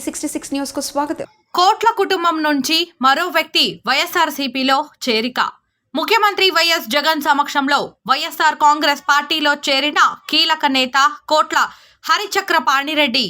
Sixty six న్యూస్కు స్వాగతం. కోట్ల కుటుంబం నుంచి మరో వ్యక్తి వైఎస్ఆర్సీపీలో చేరిక. ముఖ్యమంత్రి వైఎస్ జగన్ సమక్షంలో వైఎస్ఆర్ కాంగ్రెస్ పార్టీలో చేరిన కీలక నేత కోట్ల హరిచక్ర పాణిరెడ్డి